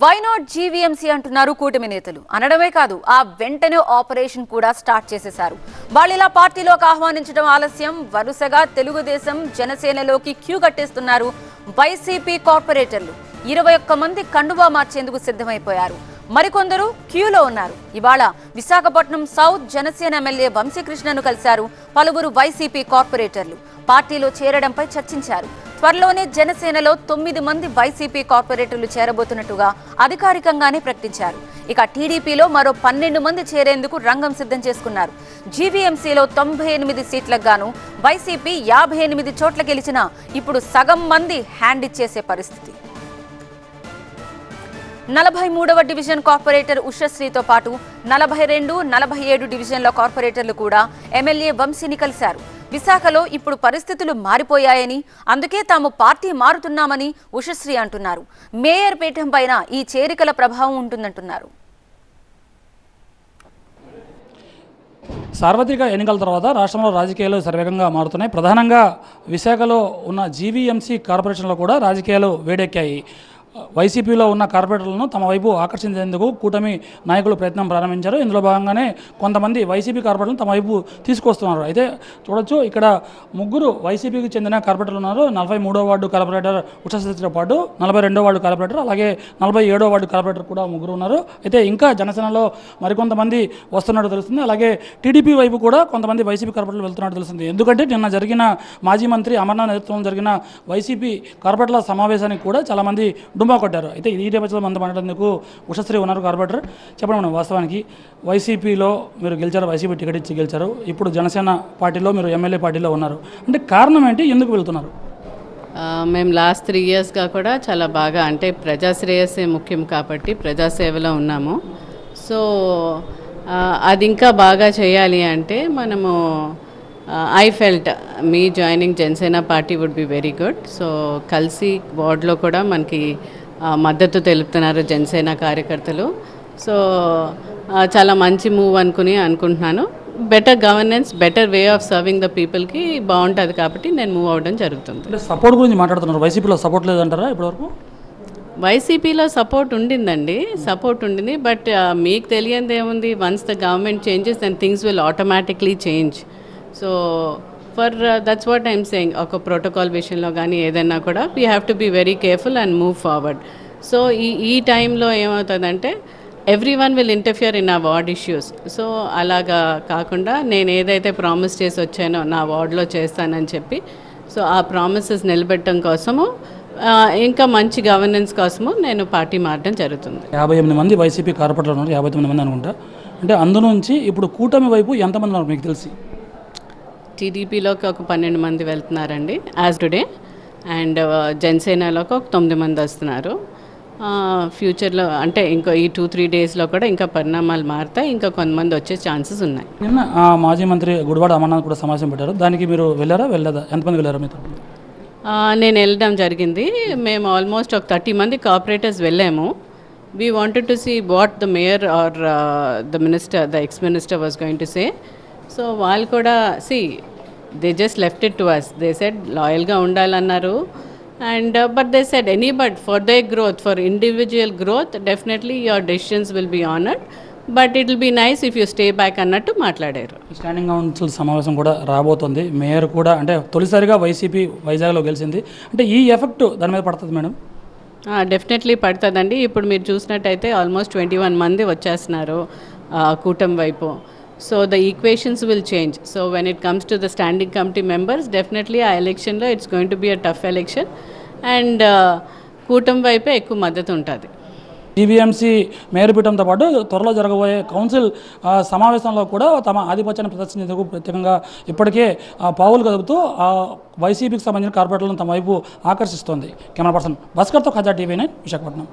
Why not GVMC అంటున్నారు కూటమి నేతలు? అనడమే కాదు ఆ వెంటనే ఆపరేషన్ కూడా స్టార్ట్ చేసేశారు. వాళ్ళు ఇలా పార్టీలోకి ఆహ్వానించడం ఆలస్యం. వరుసగా తెలుగుదేశం జనసేనలోకి క్యూ కట్టేస్తున్నారు వైసీపీ కార్పొరేటర్లు. ఇరవై ఒక్క మంది కండువా మార్చేందుకు సిద్ధమైపోయారు. మరికొందరు క్యూలో ఉన్నారు. ఇవాళ విశాఖపట్నం సౌత్ జనసేన ఎమ్మెల్యే వంశీకృష్ణను కలిశారు పలువురు వైసీపీ కార్పొరేటర్లు. పార్టీలో చేరడంపై చర్చించారు. త్వరలోనే జనసేనలో తొమ్మిది మంది వైసీపీ కార్పొరేటర్లు చేరబోతున్నట్టుగా అధికారికంగానే ప్రకటించారు. ఇక టీడీపీలో మరో పన్నెండు మంది చేరేందుకు రంగం సిద్ధం చేసుకున్నారు. జీవీఎంసీలో తొంభై ఎనిమిది సీట్లకు గాను వైసీపీ యాభై ఎనిమిది చోట్ల గెలిచినా ఇప్పుడు సగం మంది హ్యాండ్ ఇచ్చేసే పరిస్థితి. నలభై మూడవ డివిజన్ కార్పొరేటర్ ఉషశ్రీతో పాటు నలభై రెండు నలభై ఏడు డివిజన్ల కార్పొరేటర్లు కూడా ఎమ్మెల్యే వంశీని కలిశారు. విశాఖలో ఇప్పుడు పరిస్థితులు మారిపోయాయని అందుకే తాము పార్టీ మారుతున్నామని ఉషశ్రీ అంటున్నారు. మేయర్ పీఠం పైన ఈ చేరికల ప్రభావం ఉంటుందంటున్నారు. సార్వత్రిక ఎన్నికల తర్వాత రాష్ట్రంలో రాజకీయాలు సర్వేగంగా మారుతున్నాయి. ప్రధానంగా విశాఖలో ఉన్న జీవీఎంసీ కార్పొరేషన్లో కూడా రాజకీయాలు వేడెక్కాయి. వైసీపీలో ఉన్న కార్పొరేటర్లను తమ వైపు ఆకర్షించేందుకు కూటమి నాయకులు ప్రయత్నం ప్రారంభించారు. ఇందులో భాగంగానే కొంతమంది వైసీపీ కార్పొరేటర్లను తమ వైపు తీసుకొస్తున్నారు. అయితే చూడొచ్చు ఇక్కడ ముగ్గురు వైసీపీకి చెందిన కార్పొరేటర్లు ఉన్నారు. నలభై మూడో వార్డు కార్పొరేటర్ ఉషశ్రీతో పాటు నలభై రెండో వార్డు కార్పొరేటర్ అలాగే నలభై ఏడో వార్డు కార్పొరేటర్ కూడా ముగ్గురు ఉన్నారు. అయితే ఇంకా జనసేనలో మరికొంతమంది వస్తున్నట్టు తెలుస్తుంది. అలాగే టీడీపీ వైపు కూడా కొంతమంది వైసీపీ కార్పొరేటర్లు వెళ్తున్నట్టు తెలుస్తుంది. ఎందుకంటే నిన్న జరిగిన మాజీ మంత్రి అమర్నాథ్ నేతృత్వంలో జరిగిన వైసీపీ కార్పొరేటర్ల సమావేశానికి కూడా చాలామంది డుంబా కొట్టారు. అయితే ఈ నేపథ్యంలో మనతో మాట్లాడేందుకు ఉషశ్రీ ఉన్నారు కార్పొరేటర్. చెప్పండి మనం వాస్తవానికి వైసీపీలో మీరు గెలిచారు వైసీపీ టికెట్ ఇచ్చి గెలిచారు. ఇప్పుడు జనసేన పార్టీలో మీరు ఎమ్మెల్యే పార్టీలో ఉన్నారు. అంటే కారణం ఏంటి? ఎందుకు వెళ్తున్నారు? మేము లాస్ట్ త్రీ ఇయర్స్గా కూడా చాలా బాగా అంటే ప్రజాశ్రేయస్సే ముఖ్యం కాబట్టి ప్రజాసేవలో ఉన్నాము. సో అది ఇంకా బాగా చేయాలి అంటే మనము I felt me joining Janasena party would be very good so కలిసి వార్డులో కూడా మనకి మద్దతు తెలుపుతున్నారు జనసేన కార్యకర్తలు సో చాలా మంచి మూవ్ అనుకుని అనుకుంటున్నాను better governance better way of serving the పీపుల్కి బాగుంటుంది కాబట్టి నేను మూవ్ అవ్వడం జరుగుతుంది సపోర్ట్ గురించి మాట్లాడుతున్నారు వైసీపీలో సపోర్ట్ లేదంటారా ఇప్పటివరకు వైసీపీలో సపోర్ట్ ఉండిందండి సపోర్ట్ ఉండింది బట్ మీకు తెలియంది ఏముంది once the government changes then things will automatically change so for that's what I'm saying ఒక ప్రోటోకాల్ విషయంలో కానీ ఏదైనా కూడా we have to be very careful and move forward so ఈ ఈ టైంలో ఏమవుతుందంటే everyone will interfere in uh ward issues so అలాగా కాకుండా నేను ఏదైతే ప్రామిస్ చేసి వచ్చానో నా వార్డులో చేస్తానని చెప్పి సో ఆ ప్రామిసెస్ నిలబెట్టడం కోసము ఇంకా మంచి గవర్నెన్స్ కోసము నేను పార్టీ మారడం జరుగుతుంది. యాభై ఎనిమిది మంది వైసీపీ కార్పొరేటర్ ఉన్నారు యాభై తొమ్మిది మంది అనుకుంటా. అంటే అందులో నుంచి ఇప్పుడు కూటమి వైపు ఎంతమంది ఉన్నారు మీకు తెలిసి? టీడీపీలోకి ఒక పన్నెండు మంది వెళ్తున్నారండి యాజ్ టుడే అండ్ జనసేనలోకి ఒక తొమ్మిది మంది వస్తున్నారు. ఫ్యూచర్లో అంటే ఇంకో ఈ టూ త్రీ డేస్లో కూడా ఇంకా పరిణామాలు మారుతాయి ఇంకా కొంతమంది వచ్చే ఛాన్సెస్ ఉన్నాయి. నిన్న మాజీ మంత్రి గుడివాడ అమర్నాథ్ కూడా సమావేశం పెట్టారు. దానికి మీరు వెళ్ళారా వెళ్ళదా ఎంతమంది వెళ్ళారా మీతో? నేను వెళ్ళడం జరిగింది. మేము ఆల్మోస్ట్ ఒక థర్టీ మంది కార్పొరేటర్స్ వెళ్ళాము. We wanted to see what the mayor or the minister the ex minister was going to say so వాళ్ళు కూడా see they just left it to us they said లాయల్గా ఉండాలన్నారు and but they said any but for they growth for individual growth definitely your decisions will be honoured but it will be nice if you stay back అన్నట్టు మాట్లాడారు. Standing council సమావేశం కూడా రాబోతుంది. Mayor కూడా అంటే తొలిసారిగా YCP వైజాగ్లో గెలిచింది. అంటే ఈ ఎఫెక్ట్ దాని మీద పడుతుంది మేడం? డెఫినెట్లీ పడుతుందండి. ఇప్పుడు మీరు చూసినట్టయితే ఆల్మోస్ట్ ట్వంటీ వన్ మంది వచ్చేస్తున్నారు కూటమి వైపు. So the equations will change so when it comes to the standing committee members definitely uh ఎలక్షన్లో it's going to be a tough election and కూటమి వైపే ఎక్కువ మద్దతు ఉంటుంది. జీవీఎంసీ మేయర్ పీఠంతో పాటు త్వరలో జరగబోయే కౌన్సిల్ సమావేశంలో కూడా తమ ఆధిపత్యాన్ని ప్రదర్శించేందుకు ప్రత్యేకంగా ఇప్పటికే ఆ, పావులు కదుపుతూ ఆ వైసీపీకి సంబంధించిన కార్పొరేటర్లను తమ వైపు ఆకర్షిస్తోంది. కెమెరా పర్సన్ భాస్కర్తో ఖజా టీవీ నైన్ విశాఖపట్నం.